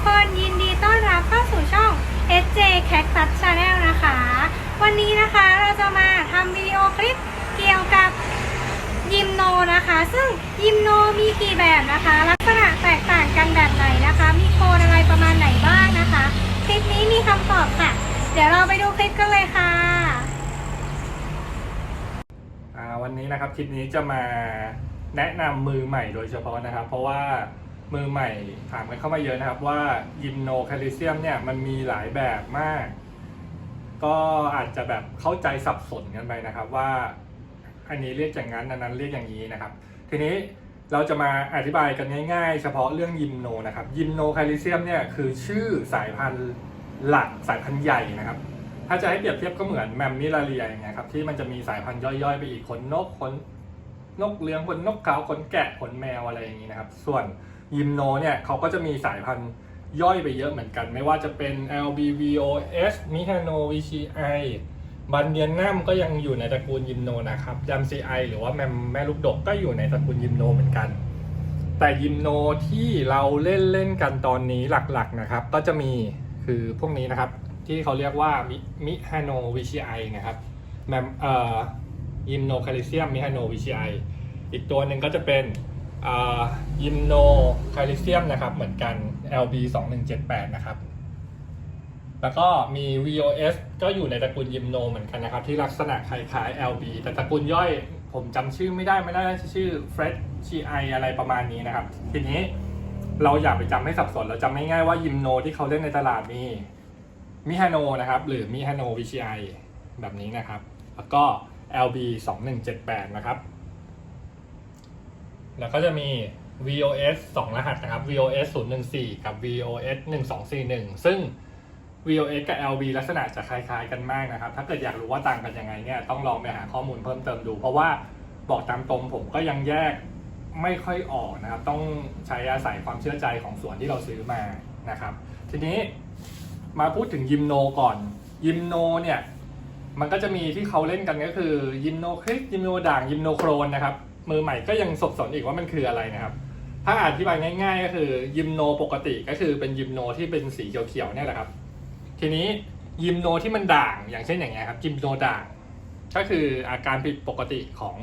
กคนยินดีต้อนรับเข้าสู่ช่อง SJ Cactus Channel นะคะ วันนี้นะคะเราจะมาทำวิดีโอคลิปเกี่ยวกับยิมโนนะคะ ซึ่งยิมโนมีกี่แบบนะคะ ลักษณะแตกต่างกันแบบไหนนะคะ มีโคนอะไรประมาณไหนบ้างนะคะ คลิปนี้มีคำตอบค่ะ เดี๋ยวเราไปดูคลิปกันเลยค่ะวันนี้นะครับคลิปนี้จะมาแนะนำมือใหม่โดยเฉพาะนะครับ เพราะว่า มือใหม่ถามกันเข้ามาเยอะนะครับว่ายิมโนแคลเซียมเนี่ยมันมีหลายแบบมาก ก็อาจจะแบบเข้าใจสับสนกันไปนะครับว่า อันนี้เรียกอย่างนั้นอันนั้นเรียกอย่างนี้นะครับ ทีนี้เราจะมาอธิบายกันง่ายๆ เฉพาะเรื่องยิมโนนะครับยิมโนแคลเซียมเนี่ยคือชื่อสายพันธุ์หลักสายพันธุ์ใหญ่นะครับ ถ้าจะให้เปรียบเทียบก็เหมือนแมมมิลาเรียอย่างเงี้ยครับที่มันจะมีสายพันธุ์ย่อยๆ ไปอีกขนนกขนนกเลี้ยงขนนกเขาขนแกะขนแมวอะไรอย่างงี้นะครับ ส่วน ยิมโนเนี่ยเขาก็จะมีสายพันธุ์ย่อยไปเยอะเหมือนกัน ไม่ว่าจะเป็น LBVOS m i h a n o VCI บันเดียนนัมก็ยังอยู่ในตระกูลยิมโนนะครับยัมซีไอหรือว่าแมมแม่ลูกดกก็อยู่ในตระกูลยิมโนเหมือนกัน แต่ยิมโนที่เราเล่นเล่นกันตอนนี้หลักๆนะครับ ก็จะมีคือพวกนี้นะครับ ที่เขาเรียกว่ามิฮานโนวิชิไอนะครับแมมเอ่อยิมโนแคลเซียมมิฮานโนวิชิไออีกตัวหนึ่งก็จะเป็น ยิมโนแคลเซียมนะครับ เหมือนกัน LB 2178นะครับ แล้วก็มี VOS ก็อยู่ในตระกูลยิมโนเหมือนกันนะครับ ที่ลักษณะคล้ายๆ LB แต่ตระกูลย่อยผมจำชื่อไม่ได้ไม่ได้ชื่อ Fred GI อะไรประมาณนี้นะครับ ทีนี้เราอย่าไปจำให้สับสน เราจำไม่ง่ายว่ายิมโนที่เขาเล่นในตลาดมีมิฮานโนนะครับ หรือมิฮานโน VCI แบบนี้นะครับ แล้วก็ LB 2178นะครับ แล้วก็จะมี VOS 2 รหัสนะครับ VOS 014 กับ VOS 1241 ซึ่ง VOS กับ LB ลักษณะจะคล้ายๆกันมากนะครับ ถ้าเกิดอยากรู้ว่าต่างกันยังไงเนี่ยต้องลองไปหาข้อมูลเพิ่มเติมดู เพราะว่าบอกตามตรงผมก็ยังแยกไม่ค่อยออกนะครับ ต้องใช้อาศัยความเชื่อใจของส่วนที่เราซื้อมานะครับ ทีนี้มาพูดถึงยิมโนก่อน ยิมโนเนี่ยมันก็จะมีที่เขาเล่นกันก็คือยิมโนคลิกยิมโนด่างยิมโนโครนนะครับ มือใหม่ก็ยังสับสนอีกว่ามันคืออะไรนะครับ ถ้าอธิบายง่าย ๆ ก็คือยิมโนปกติก็คือเป็นยิมโนที่เป็นสีเขียวๆเนี่ยแหละครับ ทีนี้ยิมโนที่มันด่างอย่างเช่นอย่างเงี้ยครับยิมโนด่าง ก็คืออาการผิดปกติของ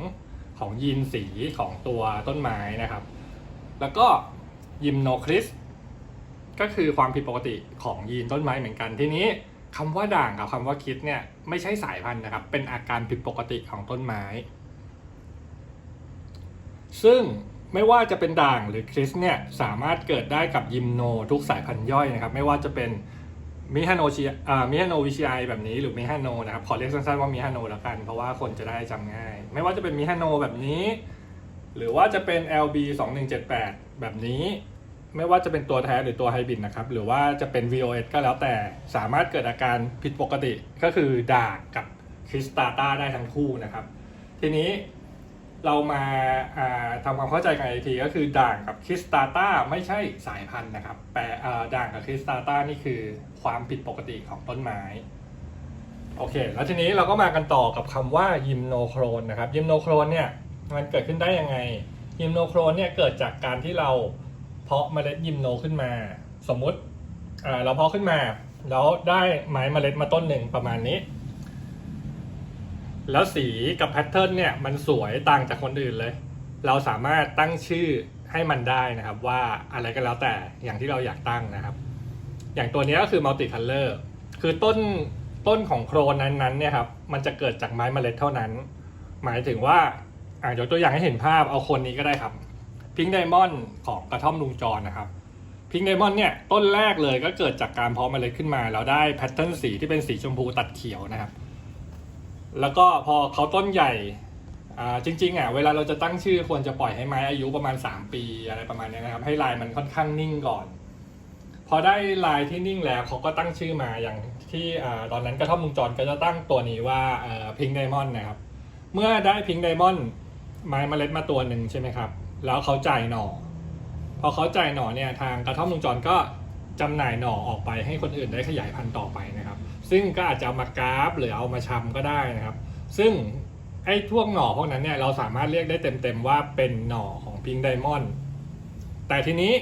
ของยีนสีของตัวต้นไม้นะครับ แล้วก็ยิมโนคริสก็คือความผิดปกติของยีนต้นไม้เหมือนกันทีนี้คำว่าด่างกับคำว่าคิดเนี่ยไม่ใช่สายพันธุ์นะครับ เป็นอาการผิดปกติของต้นไม้ ซึ่งไม่ว่าจะเป็นด่างหรือคริสเนี่ยสามารถเกิดได้กับยิมโนทุกสายพันธุ์ย่อยนะครับ ไม่ว่าจะเป็นมิฮาโนชิอ่ามิฮาโนวิชไอแบบนี้หรือมิฮาโนนะครับขอเรียกสั้นๆว่ามิฮาโนแล้วกัน เพราะว่าคนจะได้จำง่าย ไม่ว่าจะเป็นมิฮาโนแบบนี้ หรือว่าจะเป็น LB 2178 แบบนี้ ไม่ว่าจะเป็นตัวแท้หรือตัวไฮบริดนะครับ หรือว่าจะเป็น VOS ก็แล้วแต่สามารถเกิดอาการผิดปกติก็คือด่างกับคริสตาตาได้ทั้งคู่นะครับ ทีนี้ เรามาาทำความเข้าใจกันอีกทีก็คือด่างกับคริสตาต้าไม่ใช่สายพันธุ์นะครับแต่ด่างกับคริสตาต้านี่คือความผิดปกติของต้นไม้โอเค แล้วทีนี้เราก็มากันต่อกับคำว่ายิมโนโครนนะครับยิมโนโครนเนี่ยมันเกิดขึ้นได้ยังไงยิมโนโครนเนี่ยเกิดจากการที่เราเพาะเมล็ดยิมโนขึ้นมา สมมุติเราเพาะขึ้นมา แล้วได้ไม้เมล็ดมาต้นหนึ่งประมาณนี้ แล้วสีกับแพทเทิร์นเนี่ยมันสวยต่างจากคนอื่นเลย เราสามารถตั้งชื่อให้มันได้นะครับว่าอะไรก็แล้วแต่อย่างที่เราอยากตั้งนะครับ อย่างตัวนี้ก็คือมัลติคัลเลอร์คือต้นต้นของโครนนั้นๆเนี่ยครับมันจะเกิดจากไม้เมล็ดเท่านั้น หมายถึงว่าอ่ายกตัวอย่างให้เห็นภาพเอาคนนี้ก็ได้ครับพิงค์ไดมอนด์ของกระท่อมลุงจรนะครับพิงค์ไดมอนด์เนี่ยต้นแรกเลยก็เกิดจากการเพาะเมล็ดขึ้นมาแล้วได้แพทเทิร์นสีที่เป็นสีชมพูตัดเขียวนะครับ แล้วก็พอเขาต้นใหญ่จริงๆอะเวลาเราจะตั้งชื่อควรจะปล่อยให้ไม้อายุประมาณ 3 ปีอะไรประมาณนี้นะครับ ให้ลายมันค่อนข้างนิ่งก่อน พอได้ลายที่นิ่งแล้วเขาก็ตั้งชื่อมาอย่างที่ตอนนั้นกระท่อมมุงจรก็จะตั้งตัวนี้ว่าพิงค์ไดมอนด์นะครับ เมื่อได้พิงค์ไดมอนด์ไม้เมล็ดมาตัวหนึ่งใช่ไหมครับ แล้วเขาจ่ายหน่อ พอเขาจ่ายหน่อเนี่ยทางกระท่อมมุงจรก็จำหน่ายหน่อออกไปให้คนอื่นได้ขยายพันธุ์ต่อไปนะครับ ซึ่งก็อาจจะเอามากราฟหรือเอามาชำก็ได้นะครับ ซึ่งไอ้พวกหน่อพวกนั้นเนี่ยเราสามารถเรียกได้เต็มๆว่าเป็นหน่อของพิงไดมอนด์แต่ทีนี้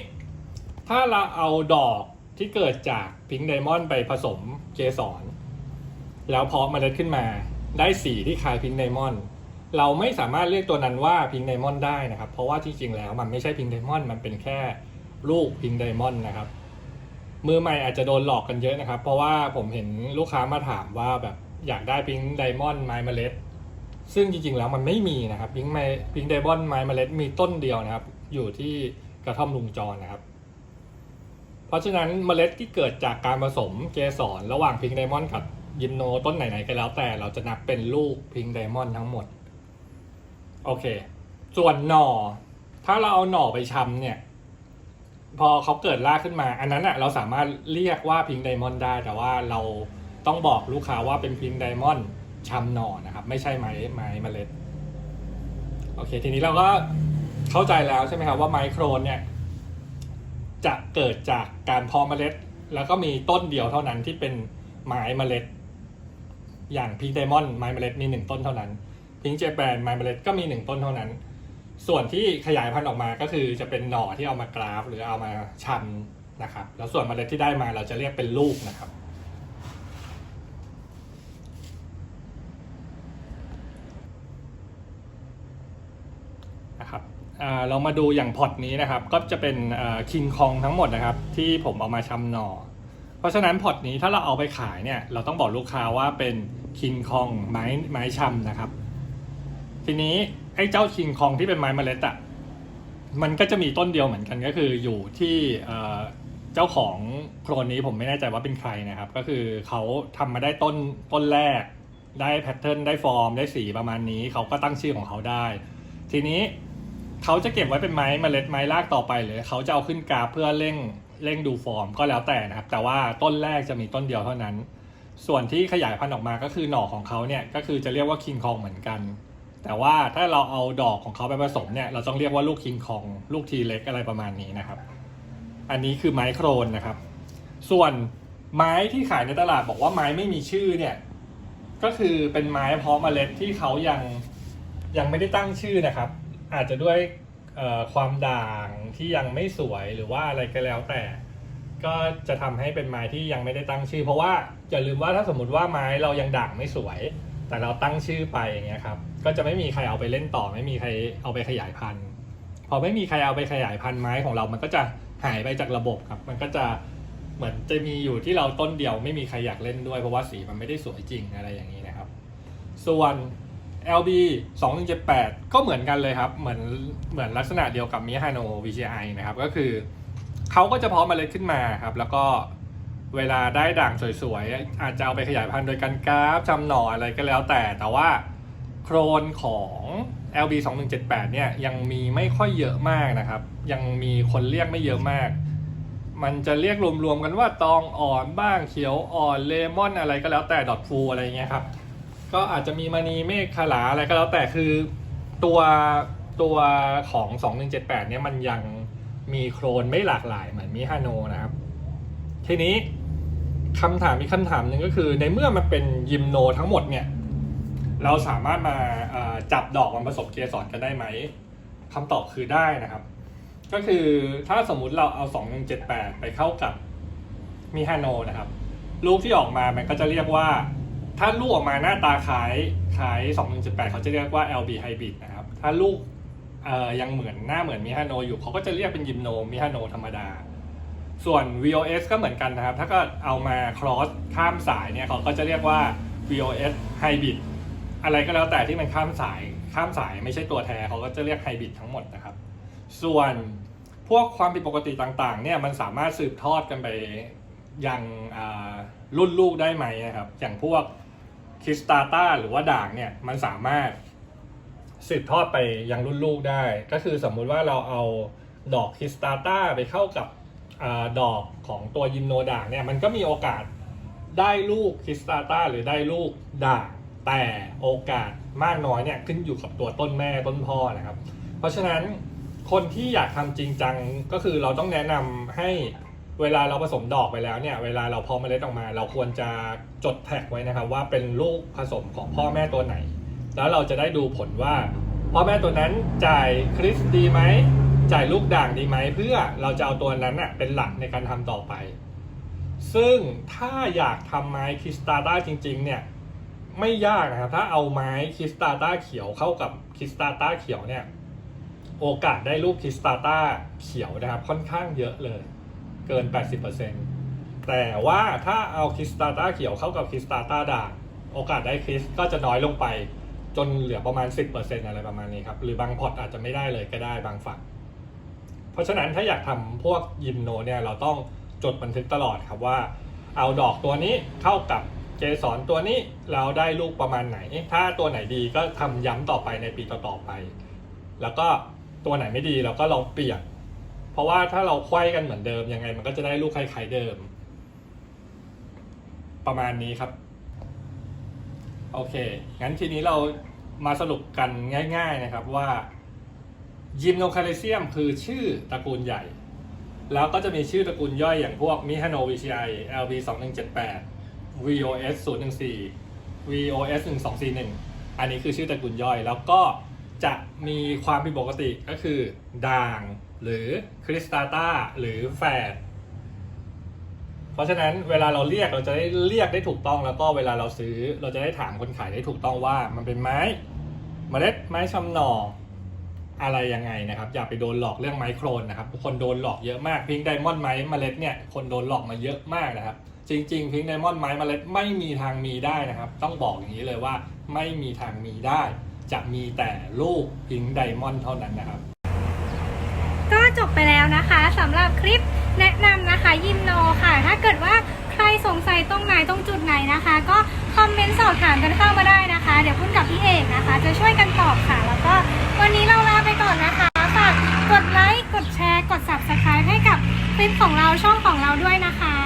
ถ้าเราเอาดอกที่เกิดจากพิงไดมอนด์ไปผสมเกสรแล้วเพาะเมล็ดขึ้นมาได้สีที่คล้ายพิงไดมอนด์เราไม่สามารถเรียกตัวนั้นว่าพิงไดมอนด์ได้นะครับ เพราะว่าที่จริงแล้วมันไม่ใช่พิงไดมอนด์มันเป็นแค่ลูกพิงไดมอนด์นะครับ มือใหม่อาจจะโดนหลอกกันเยอะนะครับ เพราะว่าผมเห็นลูกค้ามาถามว่าแบบอยากได้พิงไดมอนด์ไม้เมล็ด ซึ่งจริงๆแล้วมันไม่มีนะครับพิงไม้พิงไดมอนด์ไม้เมล็ดมีต้นเดียวนะครับ อยู่ที่กระท่อมลุงจรนะครับ เพราะฉะนั้นเมล็ดที่เกิดจากการผสมเกสรระหว่างพิงไดมอนด์กับยิมโนต้นไหนๆก็แล้วแต่เราจะนับเป็นลูกพิงไดมอนด์ทั้งหมด โอเค ส่วนหน่อ ถ้าเราเอาหน่อไปชำเนี่ย พอเขาเกิดรากขึ้นมา อันนั้นอะเราสามารถเรียกว่าพิงไดมอนด์ได้ แต่ว่าเราต้องบอกลูกค้าว่าเป็นพิงไดมอนด์ชำหน่อนะครับ ไม่ใช่ไม้ไม้เมล็ด โอเค ทีนี้เราก็เข้าใจแล้วใช่ไหมครับว่าไมโครนเนี่ยจะเกิดจากการเพาะเมล็ด แล้วก็มีต้นเดียวเท่านั้นที่เป็นไม้เมล็ด อย่างพิงไดมอนด์ไม้เมล็ดมีหนึ่งต้นเท่านั้นพิงเจแปนไม้เมล็ดก็มีหนึ่งต้นเท่านั้น ส่วนที่ขยายพันธุ์ออกมาก็คือจะเป็นหน่อที่เอามากราฟ หรือเอามาชำนะครับ แล้วส่วนเมล็ดที่ได้มาเราจะเรียกเป็นลูกนะครับ นะครับเรามาดูอย่างพอร์ตนี้นะครับ ก็จะเป็นคิงคองทั้งหมดนะครับ ที่ผมเอามาชำหน่อ เพราะฉะนั้นพอร์ตนี้ถ้าเราเอาไปขายเนี่ยเราต้องบอกลูกค้าว่าเป็นคิงคองไม้ไม้ชำนะครับ ทีนี้ ไอ้เจ้าคิงคองที่เป็นไม้เมล็ดอะมันก็จะมีต้นเดียวเหมือนกันก็คืออยู่ที่เจ้าของโครนนี้ผมไม่แน่ใจว่าเป็นใครนะครับ ก็คือเขาทำมาได้ต้นต้นแรก ได้แพทเทิร์นได้ฟอร์ม ได้สีประมาณนี้ เขาก็ตั้งชื่อของเขาได้ ทีนี้เขาจะเก็บไว้เป็นไม้เมล็ดไม้รากต่อไปหรือเขาจะเอาขึ้นกราฟเพื่อเร่งเร่งดูฟอร์มก็แล้วแต่นะครับ แต่ว่าต้นแรกจะมีต้นเดียวเท่านั้น ส่วนที่ขยายพันธุ์ออกมาก็คือหน่อของเขาเนี่ยก็คือจะเรียกว่าคิงคองเหมือนกัน แต่ว่าถ้าเราเอาดอกของเขาไปผสมเนี่ยเราต้องเรียกว่าลูกคิงคอง ลูกทีเล็กอะไรประมาณนี้นะครับ อันนี้คือไม้โครนนะครับ ส่วนไม้ที่ขายในตลาดบอกว่าไม้ไม่มีชื่อเนี่ยก็คือเป็นไม้เพาะเมล็ดที่เขายังยังไม่ได้ตั้งชื่อนะครับ อาจจะด้วยความด่างที่ยังไม่สวยหรือว่าอะไรก็แล้วแต่ ก็จะทำให้เป็นไม้ที่ยังไม่ได้ตั้งชื่อ เพราะว่าอย่าลืมว่าถ้าสมมติว่าไม้เรายังด่างไม่สวย แต่เราตั้งชื่อไปอย่างเงี้ยครับ ก็จะไม่มีใครเอาไปเล่นต่อ ไม่มีใครเอาไปขยายพันธุ์ พอไม่มีใครเอาไปขยายพันธุ์ไม้ของเรา มันก็จะหายไปจากระบบครับ มันก็จะเหมือนจะมีอยู่ที่เราต้นเดียวไม่มีใครอยากเล่นด้วยเพราะว่าสีมันไม่ได้สวยจริงอะไรอย่างนี้นะครับ ส่วน LB 2178 ก็เหมือนกันเลยครับ เหมือนเหมือนลักษณะเดียวกับมิฮาโน VCI นะครับ ก็คือเขาก็จะเพาะเมล็ดขึ้นมาครับ แล้วก็ เวลาได้ด่างสวยๆ อาจจะเอาไปขยายพันธุ์โดยการกราฟจำหน่ออะไรก็แล้วแต่แต่ว่าโครนของ LB 2178เนี่ยยังมีไม่ค่อยเยอะมากนะครับ ยังมีคนเรียกไม่เยอะมาก มันจะเรียกรวมๆกันว่าตองอ่อนบ้างเขียวอ่อนเลมอนอะไรก็แล้วแต่ดอทฟูอะไรเงี้ยครับ ก็อาจจะมีมณีเมฆขลาอะไรก็แล้วแต่คือตัวตัวของ 2178เนี่ยมันยังมีโครนไม่หลากหลายเหมือนมิฮาโนนะครับ ทีนี้ คำถามมีกคำถามหนึ่งก็คือ ในเมื่อมันเป็นยิมโนทั้งหมดเนี่ย เราสามารถมาจับดอกมันผสมเกสรกันได้ไหมคำตอบคือได้นะครับ ก็คือถ้าสมมุติเราเอา 2178 ไปเข้ากับมิฮาโนนะครับ ลูกที่ออกมามันก็จะเรียกว่า ถ้าลูกออกมาหน้าตาคล้ายคล้าย 2178 เขาจะเรียกว่า LB Hybrid นะครับ ถ้าลูกยังเหมือนหน้าเหมือนมิฮาโนอยู่เขาก็จะเรียกเป็นยิมโนมิฮานโนธรรมดา ส่วน VOS ก็เหมือนกันนะครับ ถ้าก็เอามา cross ข้ามสายเนี่ยเขาก็จะเรียกว่า VOS Hybrid อะไรก็แล้วแต่ที่มันข้ามสายข้ามสายไม่ใช่ตัวแท้เขาก็จะเรียกไฮบริดทั้งหมดนะครับ ส่วนพวกความผิดปกติต่างๆเนี่ยมันสามารถสืบทอดกันไปยังรุ่นลูกได้ไหมนะครับ อย่างพวกคิสตาต้าหรือว่าด่างเนี่ยมันสามารถสืบทอดไปยังรุ่นลูกได้ ก็คือสมมุติว่าเราเอาดอกคิสตาต้าไปเข้ากับ ดอกของตัวยิมโนด่างเนี่ยมันก็มีโอกาสได้ลูกคริสตาต้าหรือได้ลูกด่างแต่โอกาสมากน้อยเนี่ยขึ้นอยู่กับตัวต้นแม่ต้นพ่อนะครับ เพราะฉะนั้นคนที่อยากทำจริงจังก็คือเราต้องแนะนำให้เวลาเราผสมดอกไปแล้วเนี่ยเวลาเราพาะเมล็ดออกมา เราควรจะจดแท็กไว้นะครับ ว่าเป็นลูกผสมของพ่อแม่ตัวไหน แล้วเราจะได้ดูผลว่าพ่อแม่ตัวนั้นจ่ายคริสดีไหม จ่ายลูกด่างดีไหมเพื่อเราจะเอาตัวนั้นน่ะเป็นหลักในการทำต่อไป ซึ่งถ้าอยากทำไม้คริสตาต้าจริง ๆ เนี่ยไม่ยากนะครับถ้าเอาไม้คริสตาต้าเขียวเข้ากับคริสตาต้าเขียวเนี่ยโอกาสได้ลูกคริสตาต้าเขียวนะครับค่อนข้างเยอะเลย เกิน 80%แต่ว่าถ้าเอาคริสตาต้าเขียวเข้ากับคริสตาต้าด่างโอกาสได้คริสก็จะน้อยลงไปจนเหลือประมาณ 10%อะไรประมาณนี้ครับ หรือบางพอร์ตอาจจะไม่ได้เลยก็ได้บางฝั่ง เพราะฉะนั้นถ้าอยากทำพวกยิมโนเนี่ยเราต้องจดบันทึกตลอดครับว่าเอาดอกตัวนี้เข้ากับเกสรตัวนี้เราได้ลูกประมาณไหน ถ้าตัวไหนดีก็ทำย้ำต่อไปในปีต่อๆไป แล้วก็ตัวไหนไม่ดีเราก็ลองเปลี่ยน เพราะว่าถ้าเราไขว้กันเหมือนเดิมยังไง มันก็จะได้ลูกคล้ายๆเดิม ประมาณนี้ครับ โอเค งั้นทีนี้เรามาสรุปกันง่าย ๆนะครับว่า ยิมโนคาเลเซียมคือชื่อตระกูลใหญ่ แล้วก็จะมีชื่อตระกูลย่อยอย่างพวกมิฮานโน VCI LV 2 1 7 8 VOS 0 1 4 VOS 1 2 4 1 อันนี้คือชื่อตระกูลย่อย แล้วก็จะมีความผิดปกติก็คือ ด่าง หรือคริสตาตาหรือแฝดเพราะฉะนั้นเวลาเราเรียกเราจะได้เรียกได้ถูกต้องแล้วก็เวลาเราซื้อ เราจะได้ถามคนขายได้ถูกต้องว่ามันเป็นไม้เมล็ดไม้ชำหน่อ อะไรยังไงนะครับ อย่าไปโดนหลอกเรื่องไมโครนนะครับคนโดนหลอกเยอะมากพิงไดมอนด์ไม้เมล็ดเนี่ยคนโดนหลอกมาเยอะมากนะครับ จริงๆพิงไดมอนด์ไม้เมล็ดไม่มีทางมีได้นะครับ ต้องบอกอย่างนี้เลยว่าไม่มีทางมีได้ จะมีแต่ลูกพิงไดมอนด์เท่านั้นนะครับ ก็จบไปแล้วนะคะสำหรับคลิปแนะนำนะคะยิมโนค่ะ ถ้าเกิดว่าใครสงสัยตรงไหนตรงจุดไหนนะคะ ก็คอมเมนต์สอบถามกันเข้ามาได้นะคะ เดี๋ยวพุ่นกับพี่เอกนะคะ จะช่วยกันตอบค่ะแล้วก็ วันนี้เราลาไปก่อนนะคะ ฝากกดไลค์ กดแชร์ กด subscribe ให้กับคลิปของเราช่องของเราด้วยนะคะ